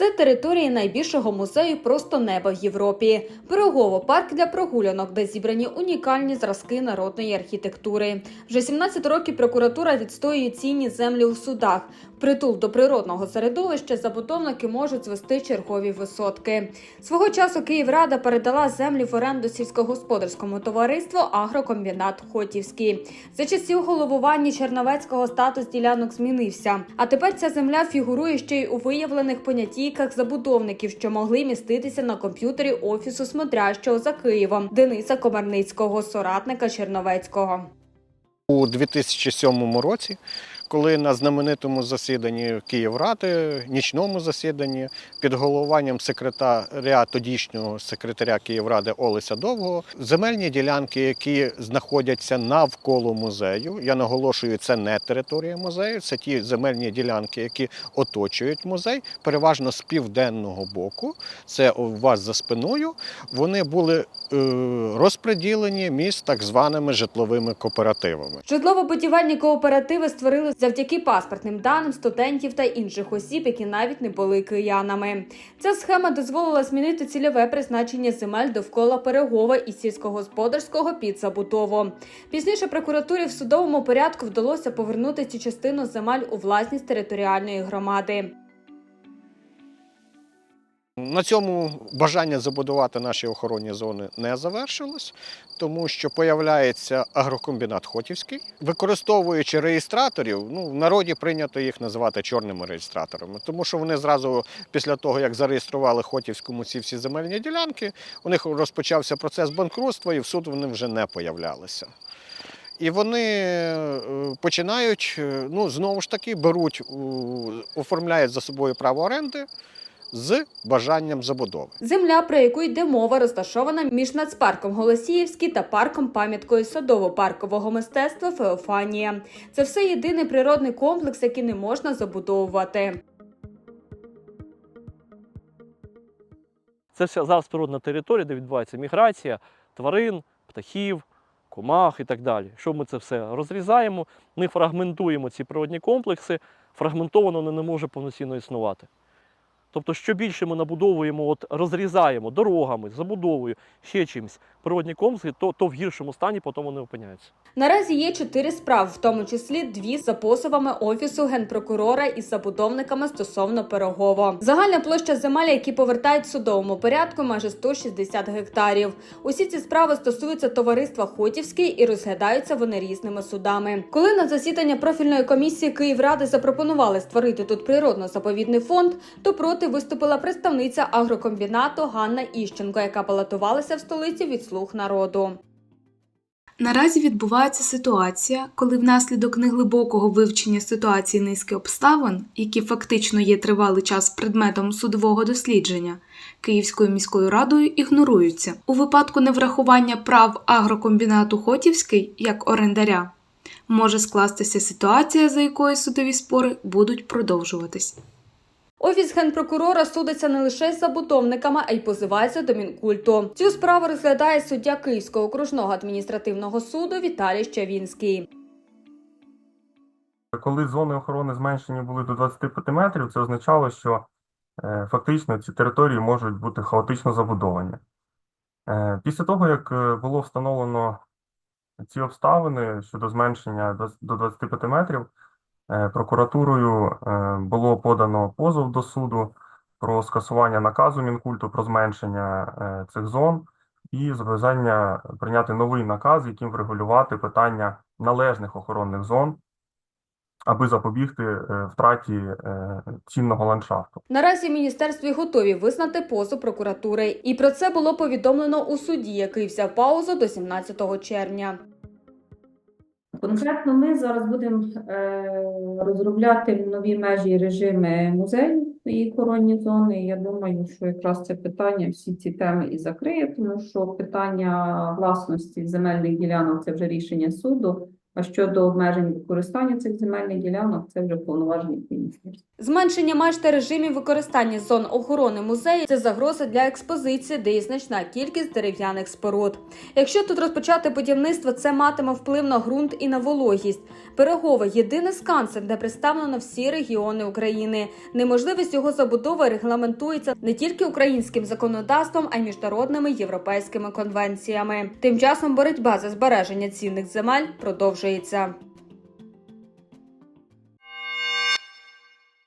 Це територія найбільшого музею просто неба в Європі. Пирогово парк для прогулянок, де зібрані унікальні зразки народної архітектури. Вже 17 років прокуратура відстоює цінні землі у судах. Притул до природного середовища забудовники можуть звести чергові висотки. Свого часу Київрада передала землі в оренду сільськогосподарському товариству Агрокомбінат Хотівський. За часів головування Черновецького статус ділянок змінився. А тепер ця земля фігурує ще й у виявлених понятійках забудовників, що могли міститися на комп'ютері офісу смотрящого за Києвом Дениса Комарницького, соратника Черновецького. У 2007 році, коли на знаменитому засіданні Київради, нічному засіданні, під головуванням секретаря тодішнього секретаря Київради Олеся Довгого, земельні ділянки, які знаходяться навколо музею, я наголошую, це не територія музею, це ті земельні ділянки, які оточують музей, переважно з південного боку. Це у вас за спиною. Вони були е, розподілені між так званими житловими кооперативами. Житлово-будівельні кооперативи створили завдяки паспортним даним студентів та інших осіб, які навіть не були киянами. Ця схема дозволила змінити цільове призначення земель довкола Перегова і сільськогосподарського під забудову. Пізніше прокуратурі в судовому порядку вдалося повернути цю частину земель у власність територіальної громади. На цьому бажання забудувати наші охоронні зони не завершилось, тому що появляється агрокомбінат Хотівський, використовуючи реєстраторів, ну в народі прийнято їх називати чорними реєстраторами, тому що вони зразу після того, як зареєстрували Хотівському ці всі земельні ділянки, у них розпочався процес банкрутства, і в суд вони вже не появлялися. І вони е, починають, е, ну знову ж таки, беруть, оформляють за собою право оренди з бажанням забудови. Земля, про яку йде мова, розташована між нацпарком Голосіївський та парком пам'яткою садово-паркового мистецтва Феофанія. Це все єдиний природний комплекс, який не можна забудовувати. Це вся зараз природна територія, де відбувається міграція тварин, птахів, комах і так далі. Якщо ми це все розрізаємо, ми фрагментуємо ці природні комплекси, фрагментовано не може повноцінно існувати. Тобто, що більше ми набудовуємо, от розрізаємо дорогами, забудовою, ще чимось природні комплекси, то, то в гіршому стані потім вони опиняються. Наразі є чотири справи, в тому числі дві за позовами офісу генпрокурора із забудовниками стосовно Пирогово. Загальна площа земель, які повертають в судовому порядку, майже 160 гектарів. Усі ці справи стосуються товариства Хотівський і розглядаються вони різними судами. Коли на засідання профільної комісії Київради запропонували створити тут природно-заповідний фонд, то проти виступила представниця агрокомбінату Ганна Іщенко, яка балотувалася в столиці від слуг народу. Наразі відбувається ситуація, коли внаслідок неглибокого вивчення ситуації низки обставин, які фактично є тривалий час предметом судового дослідження, Київською міською радою ігноруються у випадку неврахування прав агрокомбінату Хотівський як орендаря. Може скластися ситуація, за якою судові спори будуть продовжуватись. Офіс генпрокурора судиться не лише з забудовниками, а й позивається до мінкульту. Цю справу розглядає суддя Київського окружного адміністративного суду Віталій Щавінський. Коли зони охорони зменшені були до 25 метрів, це означало, що е, фактично ці території можуть бути хаотично забудовані. Е, Після того, як е, було встановлено ці обставини щодо зменшення до- до 25 метрів, прокуратурою е, було подано позов до суду про скасування наказу Мінкульту про зменшення е, цих зон і зобов'язання прийняти новий наказ, яким врегулювати питання належних охоронних зон аби запобігти е, втраті е, цінного ландшафту. Наразі в міністерстві готові визнати позов прокуратури, і про це було повідомлено у суді, який взяв паузу до 17 червня. Конкретно ми зараз будемо е, розробляти нові межі і режими музею і коронні зони. Я думаю, що якраз це питання всі ці теми і закриє, тому що питання власності земельних ділянок це вже рішення суду. А щодо обмежень використання цих земельних ділянок, це вже повноваження міністерства. Зменшення меж та режимів використання зон охорони музею це загроза для експозиції, де є значна кількість дерев'яних споруд. Якщо тут розпочати будівництво, це матиме вплив на ґрунт і на вологість. Пирогове єдине з канцем, де представлено всі регіони України. Неможливість його забудови регламентується не тільки українським законодавством, а й міжнародними європейськими конвенціями. Тим часом боротьба за збереження цінних земель продовжується.